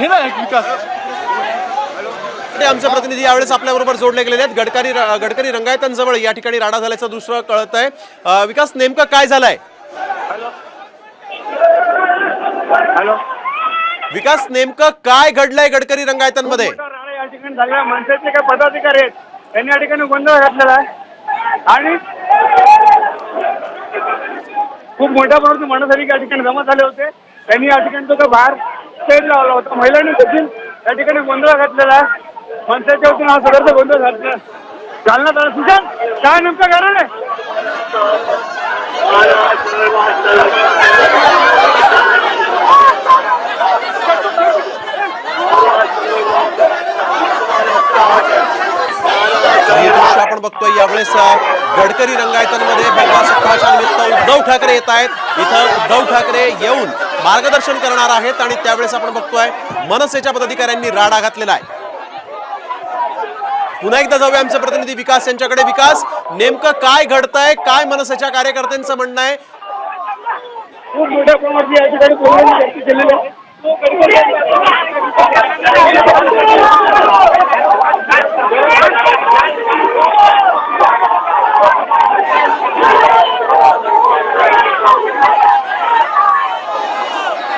हे ना एक विकास. ते आमचे प्रतिनिधी यावेळेस आपल्याबरोबर जोडले गेलेले आहेत. गडकरी गडकरी रंगायतांजवळ या ठिकाणी राडा झाल्याचं दुसरं कळत आहे. विकास नेमकं काय झालंय? हॅलो. विकास नेमकं काय घडलंय गडकरी रंगायतांमध्ये? मोठा राडा या ठिकाणी झालेला मनसेचे काही पदाधिकारी आहेत. त्यांनी या ठिकाणी गोंधळ घातलेला आहे. आणि खूप मोठ्या प्रमाणात मनसैनिक या ठिकाणी जमा झाले होते. त्यांनी या ठिकाणी तो बाहेर स्टेज लावला होता. महिलांनी देखील या ठिकाणी गोंधळ घातलेला आहे. मनसेच्या वतीनं हा सगळ्याचा गोंधळ घातला चालण्यात आला. सुशांत काय नेमकं कारण आहे आपण बघतोय यावेळेस गडकरी रंगायतनमध्ये भगवा सप्ताहाच्या निमित्त उद्धव ठाकरे येत आहेत. इथं उद्धव ठाकरे येऊन मार्गदर्शन करणार आहेत आणि त्यावेळेस आपण बघतोय मनसेच्या पदाधिकाऱ्यांनी राडा घातलेला आहे. पुन्हा एकदा जाऊया आमचे प्रतिनिधी विकास यांच्याकडे विकास. नेमकं काय घडतंय काय मनसेच्या कार्यकर्त्यांचं म्हणणं आहे? खूप मोठ्या प्रमाणात या ठिकाणी गोंधळ व्यक्त केलेले आहे.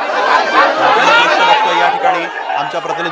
दृश्य बघतोय या ठिकाणी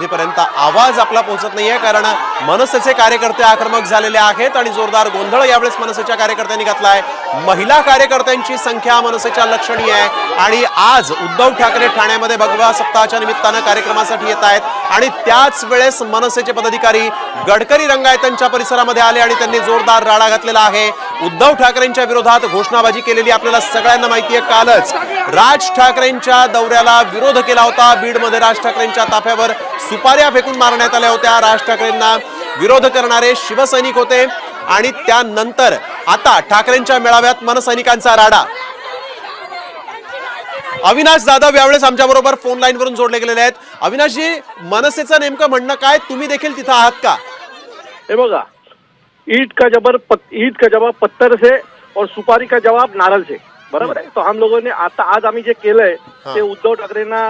आमच्या आवाज आपला पोहोचत नाहीये कारण मनसेचे कार्यकर्ते आक्रमक झालेले आहेत आणि जोरदार गोंधळ यावेळेस मनसेच्या कार्यकर्त्यांनी आहे महिला कार्यकर्त्यांची संख्या मनसेच्या लक्षणीय आहे. आणि आज उद्धव ठाकरे ठाण्यामध्ये भगवा सप्ताहाच्या निमित्तानं कार्यक्रमासाठी येत आहेत. आणि त्याच वेळेस मनसेचे पदाधिकारी गडकरी रंगायतांच्या परिसरामध्ये आले आणि त्यांनी जोरदार राडा घातलेला आहे. उद्धव ठाकरेंच्या विरोधात घोषणाबाजी केलेली आपल्याला सगळ्यांना माहिती आहे. कालच राज ठाकरेंच्या दौऱ्याला विरोध केला होता. बीडमध्ये राज ठाकरेंच्या ताफ्यावर सुपाऱ्या फेकून मारण्यात आल्या होत्या. राज ठाकरेंना विरोध करणारे शिवसैनिक होते. आणि त्यानंतर आता ठाकरेंच्या मेळाव्यात मनसैनिकांचा राडा. अविनाश जाधव यावेळेस आमच्या बरोबर फोन लाईन वरून जोडले गेलेले आहेत. अविनाशजी मनसेचं नेमकं म्हणणं काय? तुम्ही देखील तिथं आहात का? हे बघा ईट का जबर पत, ईट का जवाब पत्थर से और सुपारी का जवाब नारळ से बरोबर आहे? तो हम लोगों ने आता आज आम्ही जे केलंय ते उद्धव ठाकरेंना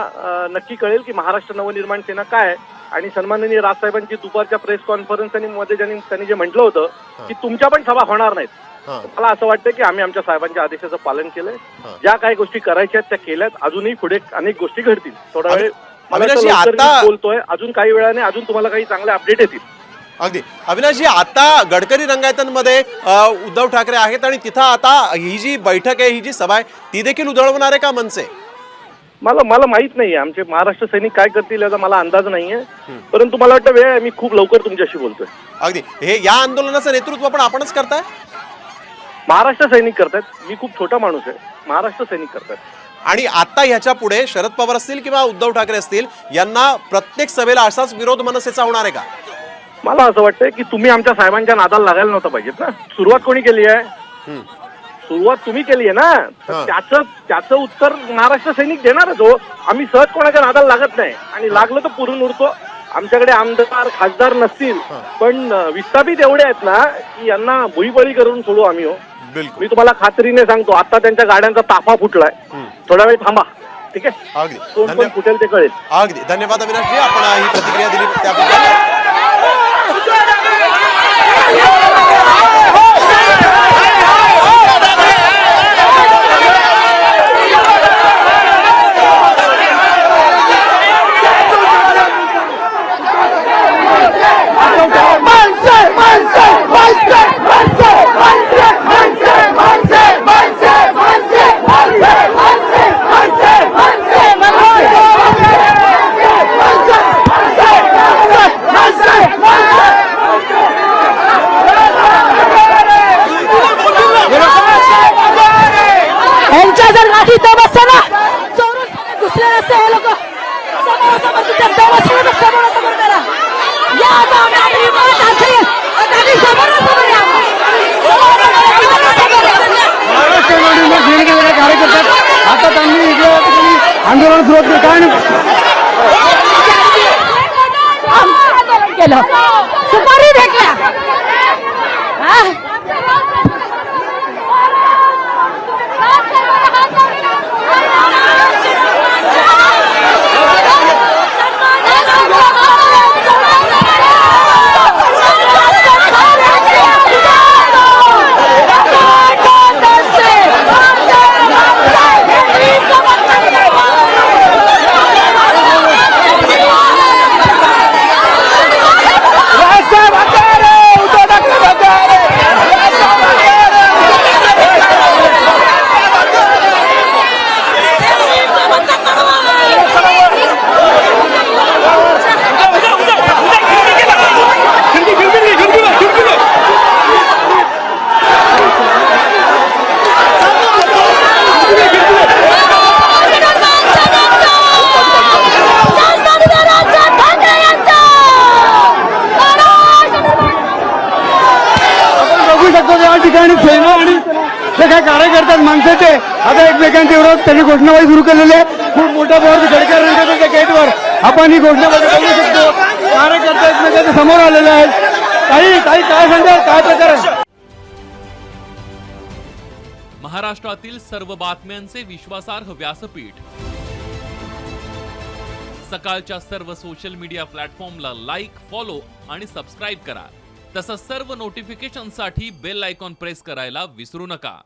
नक्की कळेल की महाराष्ट्र नवनिर्माण सेना काय आहे. आणि सन्माननीय राजसाहेबांची दुपारच्या प्रेस कॉन्फरन्स आणि मध्ये ज्यांनी त्यांनी जे म्हटलं होतं की तुमच्या पण सभा होणार नाहीत. मला असं वाटतं की आम्ही आमच्या साहेबांच्या आदेशाचं पालन केलंय. ज्या काही गोष्टी करायच्या आहेत त्या केल्यात. अजूनही पुढे अनेक गोष्टी घडतील. थोडा वेळ मला बोलतोय. अजून काही वेळाने अजून तुम्हाला काही चांगले अपडेट येतील. अगदी. अविनाशजी आता गडकरी रंगायतांमध्ये उद्धव ठाकरे आहेत आणि तिथं आता ही जी बैठक आहे ही जी सभा आहे ती देखील उधळवणार आहे का मनसे? मला मला माहीत नाहीये. आमचे महाराष्ट्र सैनिक काय करतील याचा मला अंदाज नाहीये. परंतु मला वाटतं वेळ आहे मी खूप लवकर तुमच्याशी बोलतोय. अगदी. हे या आंदोलनाचं नेतृत्व पण आपणच करताय? महाराष्ट्र सैनिक करतायत. मी खूप छोटा माणूस आहे. महाराष्ट्र सैनिक करतायत. आणि आता ह्याच्या पुढे शरद पवार असतील किंवा उद्धव ठाकरे असतील यांना प्रत्येक सभेला असाच विरोध मनसेचा होणार आहे का? मला असं वाटतंय की तुम्ही आमच्या साहेबांच्या नादाला लागायला नव्हतं पाहिजेत ना. सुरुवात कोणी केली आहे. सुरुवात तुम्ही केली आहे ना? तर हा. त्याचं त्याचं उत्तर महाराष्ट्र सैनिक देणारच हो. आम्ही सहज कोणाच्या नादाला लागत नाही. आणि लागलं तर पुरून उरतो आमच्याकडे आमदार खासदार नसतील. पण विस्थापित एवढे आहेत ना की यांना भुईबळी करून सोडू आम्ही हो. मी तुम्हाला खात्रीने सांगतो. आता त्यांच्या गाड्यांचा ताफा फुटलाय. थोडा वेळ थांबा. ठीक आहे? फुटेल ते कळेल. अगदी. धन्यवाद अविनाशजी. आपण ही प्रतिक्रिया दिली. त्याबद्दल यांच्या जर गाठी दम असते ना चोरून घुसले नसते हे लोक समोरासमोर तुमच्या दम असले तर समोरासमोर करा या आता आम्ही आम्ही विमानात आणखी आम्ही समोरासमोर या समोरासमोर या, समोरासमोर या. महाराष्ट्र नवनिर्माण सेनेचे वेगळे कार्यकर्ते आता त्यांनी इकडे या ठिकाणी आंदोलन सुरुवात केलं केलं सुपारी भेटल्या हा? मनसेचे आता एकमेकांच्या विरोधात त्यांनी घोषणाबाजी सुरू केलेली आहे. खूप मोठ्या बोर्ड गडकर रंगाच्या गेटवर. आपण ही घोषणाबाजी करू शकतो. कार्यकर्ते एकमेकांच्या समोर आलेले आहेत. काही काही काय सांगाल काय प्रकार महाराष्ट्रातील सर्व बातम्यांचे विश्वासार्ह व्यासपीठ. सकाळच्या सर्व सोशल मीडिया प्लॅटफॉर्मला लाईक फॉलो आणि सबस्क्राईब करा. तसंच सर्व नोटिफिकेशनसाठी बेल आयकॉन प्रेस करायला विसरू नका.